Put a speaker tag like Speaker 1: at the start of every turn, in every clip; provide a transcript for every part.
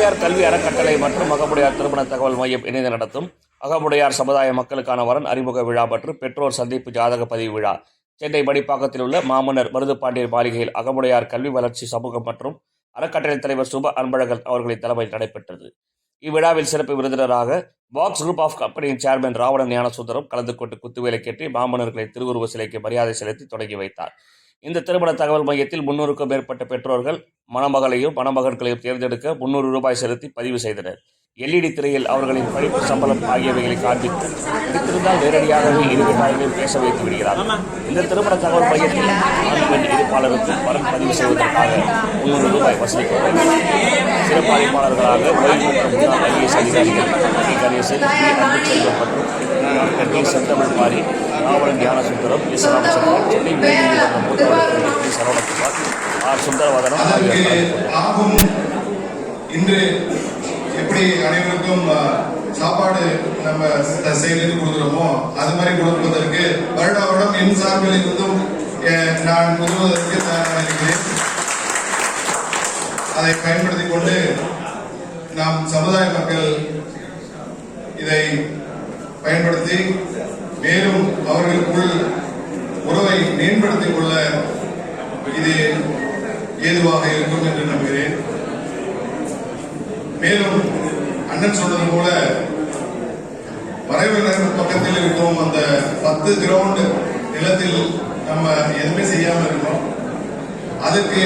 Speaker 1: அகமுடையார் கல்வி அறக்கட்டளை மற்றும் அகமுடையார் திருமண தகவல் மையம் இணைந்து நடத்தும் அகமுடையார் சமுதாய மக்களுக்கான வரன் அறிமுக விழா மற்றும் பெற்றோர் சந்திப்பு ஜாதக பதிவு விழா. சென்னை மடிப்பாக்கத்தில் உள்ள மாமன்னர் மருதுபாண்டியர் மாளிகையில் அகமுடையார் கல்வி வளர்ச்சி சமூகம் மற்றும் அறக்கட்டளை தலைவர் சுப அன்பழகன் அவர்களின் தலைமையில் நடைபெற்றது. இவ்விழாவில் சிறப்பு விருந்தினராக பாக்ஸ் குரூப் ஆஃப் கம்பெனியின் சேர்மன் ராவணன் ஞானசுந்தரம் கலந்து கொண்டு குத்துவேலை கேட்டு மாமன்னர்களை திருவுருவ சிலைக்கு மரியாதை செலுத்தி தொடங்கி வைத்தார். இந்த திருமண தகவல் மையத்தில் முன்னூறுக்கும் மேற்பட்ட பெற்றோர்கள் மணமகளையும் மணமகன்களையும் தேர்ந்தெடுக்க முன்னூறு ரூபாய் செலுத்தி பதிவு செய்தனர். எல்இடி திரையில் அவர்களின் படிப்பு சம்பளம் ஆகியவைகளை காண்பித்து பிடித்திருந்தால் நேரடியாகவே இரு வீட்டாளர்களையும் பேச வைத்து விடுகிறார். இந்த திருமண தகவல் மையத்தில் ஆண் பெண் இருப்பாளருக்கு வரன் பதிவு செய்வதற்காக முன்னூறு ரூபாய் வசூலிக்கப்பட்டது. சிறப்பு அழைப்பாளர்களாக ஓய்வு பெற்ற முன்னாள் ஐஏஎஸ் அதிகாரிகள் டி கணேசன் டி மற்றும் டாக்டர் டி செந்தமிழ் மாறி ராவணன் ஞானசுந்தரம் எஸ் ராமச்சந்திரன் சென்னை உயர்நீதிமன்ற மூத்த வழக்கறிஞர் டி சரவணகுமார் கொண்டனர்.
Speaker 2: ஆகும். இன்று எப்படி அனைவருக்கும் சாப்பாடு நம்ம ச- செயலில் கொடுக்குறோமோ அது மாதிரி கொடுப்பதற்கு வருட வருடம் என் சார்பில் இருந்தும் நான் உதவுவதற்கு தயாராக இருக்கிறேன். அதை பயன்படுத்திக் கொண்டு நாம் சமுதாய மக்கள் இதை பயன்படுத்தி மேலும் அவர்களுக்குள் உறவை மேம்படுத்திக் கொள்ள இது ஏதுவாக இருக்கும் என்று நம்புகிறேன். மேலும் அண்ணன் சொன்னது போல வரைவினர் பக்கத்தில் இருக்கும் அந்த பத்து கிரவுண்ட் நிலத்தில் நம்ம எதுவுமே செய்யாம இருக்கோம் அதுக்கு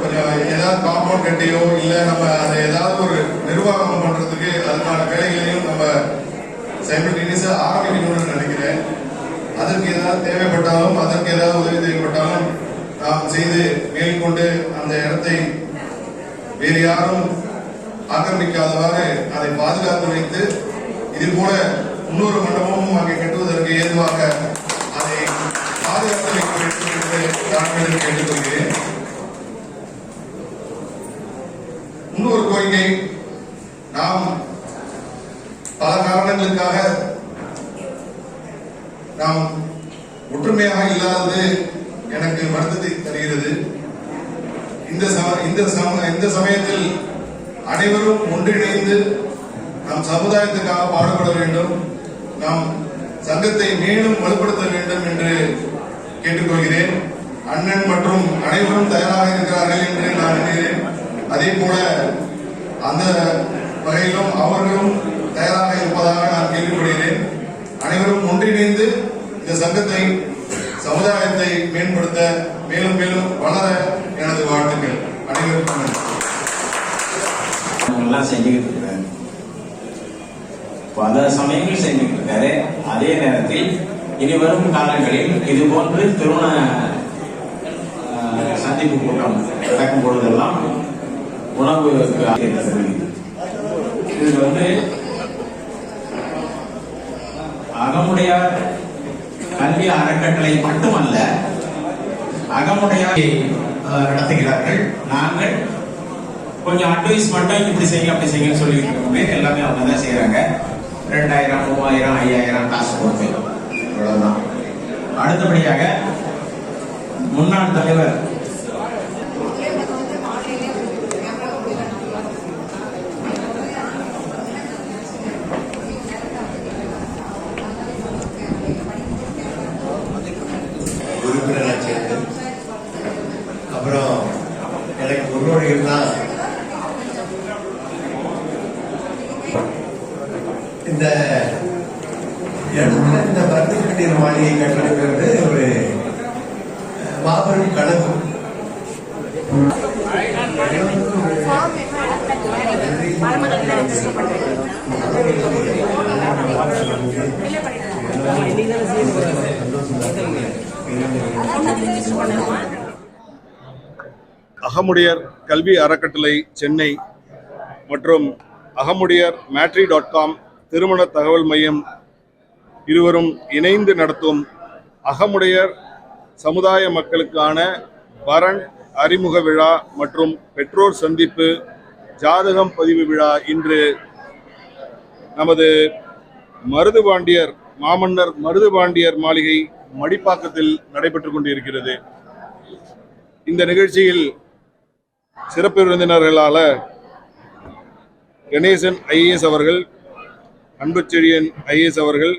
Speaker 2: கொஞ்சம் ஏதாவது காம்பவுண்ட் கட்டியோ இல்ல நம்ம அதை ஏதாவது ஒரு நிர்வாகம் பண்றதுக்கு அதுக்கான வேலைகளையும் நம்ம சைமல்டேனியஸா ஆரம்பிக்கணும்னு நினைக்கிறேன். அதற்கு ஏதாவது தேவைப்பட்டாலும் அதற்கு ஏதாவது உதவி தேவைப்பட்டாலும் நாம் செய்து மேற்கொண்டு அந்த இடத்தை வேறு யாரும் ஆக்கிரமிக்காதவாறு அதை பாதுகாத்து வைத்து இது போல இன்னொரு மண்டபமும் அங்கே கட்டுவதற்கு ஏதுவாக அதை பாதுகாத்து வைக்க வேண்டும் என்று நான் கேட்டுக்கொள்கிறேன் இன்னொரு கோரிக்கை நாம் பல காரணங்களுக்காக நாம் ஒற்றுமையாக இல்லாதது எனக்கு வருத்தத்தை தருகிறது. இந்த இந்த இந்த சமயத்தில் அனைவரும் ஒன்றிணைந்து நம் சமுதாயத்துக்காக பாடுபட வேண்டும். நாம் சங்கத்தை மேலும் வலுப்படுத்த வேண்டும் என்று கேட்டுக்கொள்கிறேன். அண்ணன் மற்றும் அனைவரும் தயாராக இருக்கிறார்கள் என்று நான் நினைக்கிறேன். அதே போல அந்த வகையிலும் அவர்களும் தயாராக இருப்பதாக நான் கேள்விப்படுகிறேன். அனைவரும் ஒன்றிணைந்து இந்த சங்கத்தை சமுதாயத்தை மேம்படுத்த மேலும் மேலும் வளர எனது வாழ்த்துக்கள். அனைவருக்கும் நன்றி.
Speaker 3: செஞ்சுக்கிட்டு பல சமயங்கள் செஞ்சுக்கிட்டு இருக்காரு. அதே நேரத்தில் இனி வரும் காலங்களில் இது போன்று திருமண ஆஹ், சந்திப்பு கூட்டம் நடக்கும் பொழுதெல்லாம் உணவு இது வந்து அகமுடையார் கல்வி அறக்கட்டளை மட்டுமல்ல அகமுடையார் நடத்துகிறார்கள். நாங்கள் கொஞ்சம் அட்வைஸ் மட்டும் இப்படி செய்யுங்க அப்படி செய்யுங்கன்னு சொல்லி இருக்கோமே எல்லாமே அவங்க தான் செய்யறாங்க ரெண்டாயிரம் மூவாயிரம் ஐயாயிரம் காசு கொடுத்து இவ்வளவுதான் அடுத்தபடியாக முன்னாள் தலைவர்
Speaker 4: முன்னோடிகள் தான் இந்த இடத்துல இந்த மருந்து கட்டியர் மாளிகை கட்டணுங்கிறது ஒரு மாபெரும் கனவு
Speaker 5: அகமுடையர் கல்வி அறக்கட்டளை சென்னை மற்றும் அகமுடையர் மேட்ரி டாட் காம் திருமண தகவல் மையம் இருவரும் இணைந்து நடத்தும் அகமுடையர் சமுதாய மக்களுக்கான வரன் அறிமுக விழா மற்றும் பெற்றோர் சந்திப்பு ஜாதகம் பதிவு விழா இன்று நமது மருதுபாண்டியர் மாமன்னர் மருதுபாண்டியர் மாளிகை மடிப்பாக்கத்தில் நடைபெற்றுக் கொண்டிருக்கிறது. இந்த நிகழ்ச்சியில் சிறப்பு விருந்தினர்களால
Speaker 2: கணேசன் ஐஏஎஸ் அவர்கள் அன்புச்செழியன் ஐஏஎஸ் அவர்கள்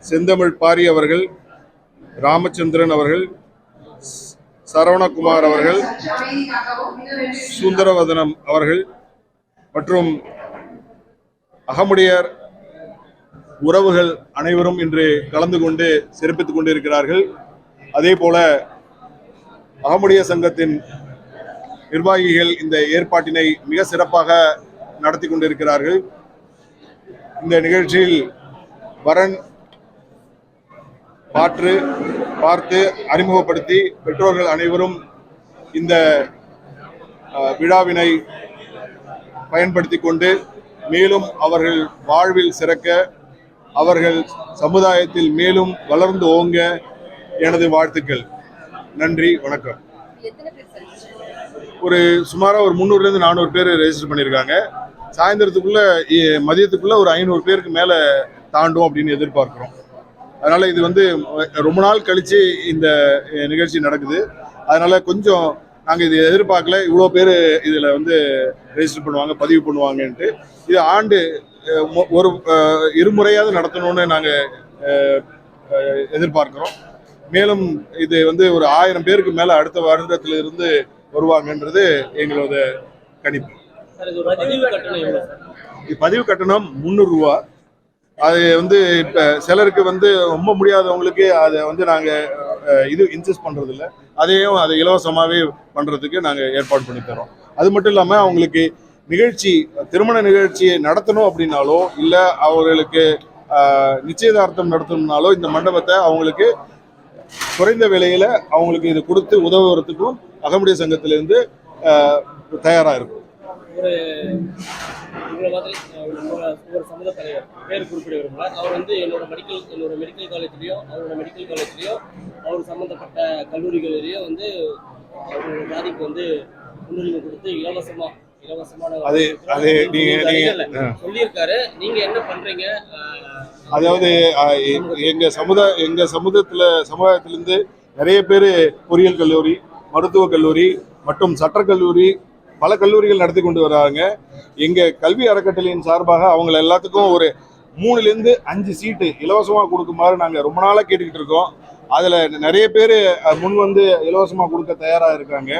Speaker 2: செந்தமிழ் பாரி அவர்கள் ராமச்சந்திரன் அவர்கள் சரவணகுமார் அவர்கள் சுந்தரவதனம் அவர்கள் மற்றும் அகமுடையார் உறவுகள் அனைவரும் இன்று கலந்து கொண்டு சிறப்பித்துக் கொண்டிருக்கிறார்கள். அதே போல அகமுடைய சங்கத்தின் நிர்வாகிகள் இந்த ஏற்பாட்டினை மிக சிறப்பாக நடத்தி கொண்டிருக்கிறார்கள். இந்த நிகழ்ச்சியில் வரன் பாற்று பார்த்து அறிமுகப்படுத்தி பெற்றோர்கள் அனைவரும் இந்த விழாவினை பயன்படுத்தி கொண்டு மேலும் அவர்கள் வாழ்வில் சிறக்க அவர்கள் சமுதாயத்தில் மேலும் வளர்ந்து ஓங்க எனது வாழ்த்துக்கள். நன்றி வணக்கம். ஒரு சுமாராக ஒரு முந்நூறுலேருந்து நானூறு பேர் ரெஜிஸ்டர் பண்ணியிருக்காங்க. சாயந்தரத்துக்குள்ள மதியத்துக்குள்ளே மதியத்துக்குள்ள ஒரு ஐநூறு பேருக்கு மேலே தாண்டும் அப்படின்னு எதிர்பார்க்குறோம். அதனால இது வந்து ரொம்ப நாள் கழிச்சு இந்த நிகழ்ச்சி நடக்குது. அதனால கொஞ்சம் நாங்கள் இது எதிர்பார்க்கல. இவ்வளோ பேர் இதில் வந்து ரெஜிஸ்டர் பண்ணுவாங்க பதிவு பண்ணுவாங்கன்ட்டு. இது ஆண்டு ஒரு இருமுறையாவது நடத்தணும்னு நாங்கள் எதிர்பார்க்குறோம். மேலும் இது வந்து ஒரு ஆயிரம் பேருக்கு மேல அடுத்த வருடத்துல இருந்து வருவாங்கன்றது எங்களோட கணிப்பு.
Speaker 6: பதிவு கட்டணம்
Speaker 2: இது பதிவு கட்டணம் முந்நூறு ரூபா. அது வந்து இப்போ சிலருக்கு வந்து ரொம்ப முடியாதவங்களுக்கு அதை வந்து நாங்கள் இது இன்சிஸ்ட் பண்ணுறது இல்லை அதையும் அதை இலவசமாகவே பண்ணுறதுக்கு நாங்கள் ஏற்பாடு பண்ணி தரோம் அது மட்டும் இல்லாமல் அவங்களுக்கு நிகழ்ச்சி திருமண நிகழ்ச்சியை நடத்தணும் அப்படின்னாலோ இல்லை அவர்களுக்கு நிச்சயதார்த்தம் நடத்தணும்னாலோ இந்த மண்டபத்தை அவங்களுக்கு குறைந்த விலையில அவங்களுக்கு இது கொடுத்து உதவுறதுக்கும் அகமுடைய சங்கத்திலிருந்து அஹ், தயாரா இருக்கும்.
Speaker 6: ஒரு உங்களை மாதிரி ஒரு ஒரு சமூக தலைவர் பேர் குறிப்பிட விரும்பல அவர் வந்து என்னோட மெடிக்கல் என்னோட மெடிக்கல் காலேஜ்லேயோ அவரோட மெடிக்கல் காலேஜ்லேயோ அவர் சம்மந்தப்பட்ட கல்லூரிகளிலேயோ வந்து அவரோட ஜாதிக்கு வந்து முன்னுரிமை கொடுத்து இலவசமாக
Speaker 2: அது அது நீங்க நீங்க.
Speaker 6: சொல்லியிருக்காரு. நீங்க என்ன பண்றீங்க?
Speaker 2: அதாவது எங்க சமுதாய எங்க சமுதாயத்துல சமுதாயத்திலிருந்து நிறைய பேர் பொறியியல் கல்லூரி மருத்துவக் கல்லூரி மற்றும் சட்டக் கல்லூரி பல கல்லூரிகள் நடத்தி கொண்டு வராங்க. எங்க கல்வி அறக்கட்டளையின் சார்பாக அவங்க எல்லாத்துக்கும் ஒரு மூணுலேருந்து அஞ்சு சீட்டு இலவசமாக கொடுக்குமாறு நாங்கள் ரொம்ப நாளாக கேட்டுக்கிட்டு இருக்கோம். அதில் நிறைய பேர் முன் வந்து இலவசமாக கொடுக்க தயாராக இருக்காங்க.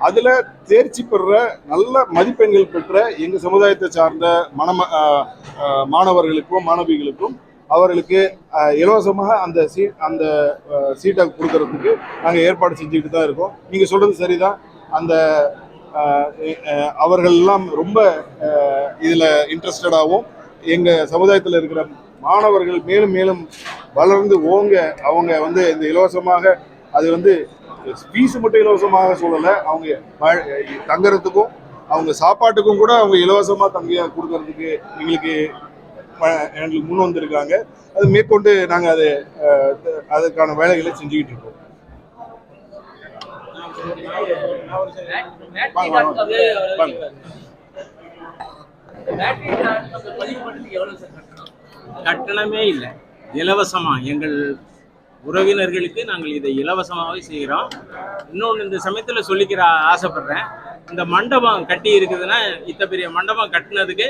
Speaker 2: அதில் தேர்ச்சி பெறுற நல்ல மதிப்பெண்கள் பெற்ற எங்கள் சமுதாயத்தை சார்ந்த மணம மாணவர்களுக்கும் மாணவிகளுக்கும் அவர்களுக்கு இலவசமாக அந்த சீ அந்த சீட்டை கொடுக்கறதுக்கு நாங்கள் ஏற்பாடு செஞ்சுக்கிட்டு தான் இருக்கோம். நீங்கள் சொல்கிறது சரிதான். அந்த அவர்கள்லாம் அவர்கள் எல்லாம் ரொம்ப இதில் இன்ட்ரெஸ்டடாகவும் எங்கள் சமுதாயத்தில் இருக்கிற மாணவர்கள் மேலும் மேலும் வளர்ந்து ஓங்க அவங்க வந்து இந்த இலவசமாக அது வந்து ஃபீஸ் மட்டும் இலவசமாக சொல்லலை. அவங்க தங்குறதுக்கும் அவங்க சாப்பாட்டுக்கும் கூட அவங்க இலவசமாக தங்கிய கொடுக்கறதுக்கு எங்களுக்கு எங்களுக்கு முன் வந்திருக்காங்க. அது மேற்கொண்டு நாங்கள் அது அதுக்கான வேலைகளை செஞ்சுக்கிட்டு இருக்கோம்.
Speaker 6: கட்டணமே
Speaker 3: இல்லை. இலவசமா எங்கள் உறவினர்களுக்கு நாங்கள் இதை இலவசமாகவே செய்கிறோம். இன்னொன்று இந்த சமயத்தில் சொல்லிக்கிற ஆசைப்படுறேன். இந்த மண்டபம் கட்டி இருக்குதுன்னா இத்த பெரிய மண்டபம் கட்டினதுக்கு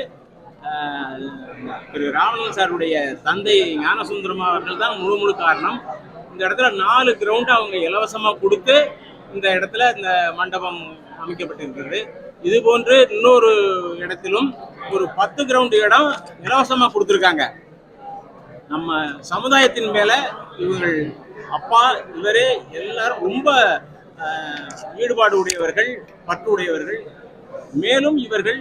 Speaker 3: திரு ராவணன் சாருடைய தந்தை ஞானசுந்தரம் அவர்கள் தான் முழு முழு காரணம். இந்த இடத்துல நாலு கிரவுண்ட் அவங்க இலவசமாக கொடுத்து இந்த இடத்துல இந்த மண்டபம் அமைக்கப்பட்டிருக்கிறது. இது போன்று இன்னொரு இடத்திலும் ஒரு பத்து கிரவுண்டு இடம் இலவசமாக கொடுத்துருக்காங்க. நம்ம சமுதாயத்தின் மேல இவர்கள் அப்பா இவரே எல்லாரும் ரொம்ப ஈடுபாடு உடையவர்கள் பற்று உடையவர்கள். மேலும் இவர்கள்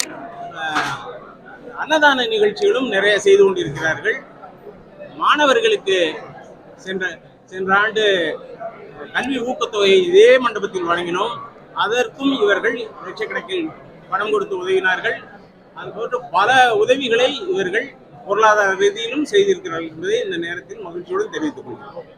Speaker 3: அன்னதான நிகழ்ச்சிகளும் நிறைய செய்து கொண்டிருக்கிறார்கள். மாணவர்களுக்கு சென்ற சென்ற ஆண்டு கல்வி ஊக்கத்தொகையை இதே மண்டபத்தில் வழங்கினோம். அதற்கும் இவர்கள் லட்சக்கணக்கில் பணம் கொடுத்து உதவினார்கள். அதுபோன்று பல உதவிகளை இவர்கள் பொருளாதார ரீதியிலும் செய்திருக்கிறார்கள் என்பதை இந்த நேரத்தில் மகிழ்ச்சியோடு தெரிவித்துக்
Speaker 7: கொள்கிறோம்.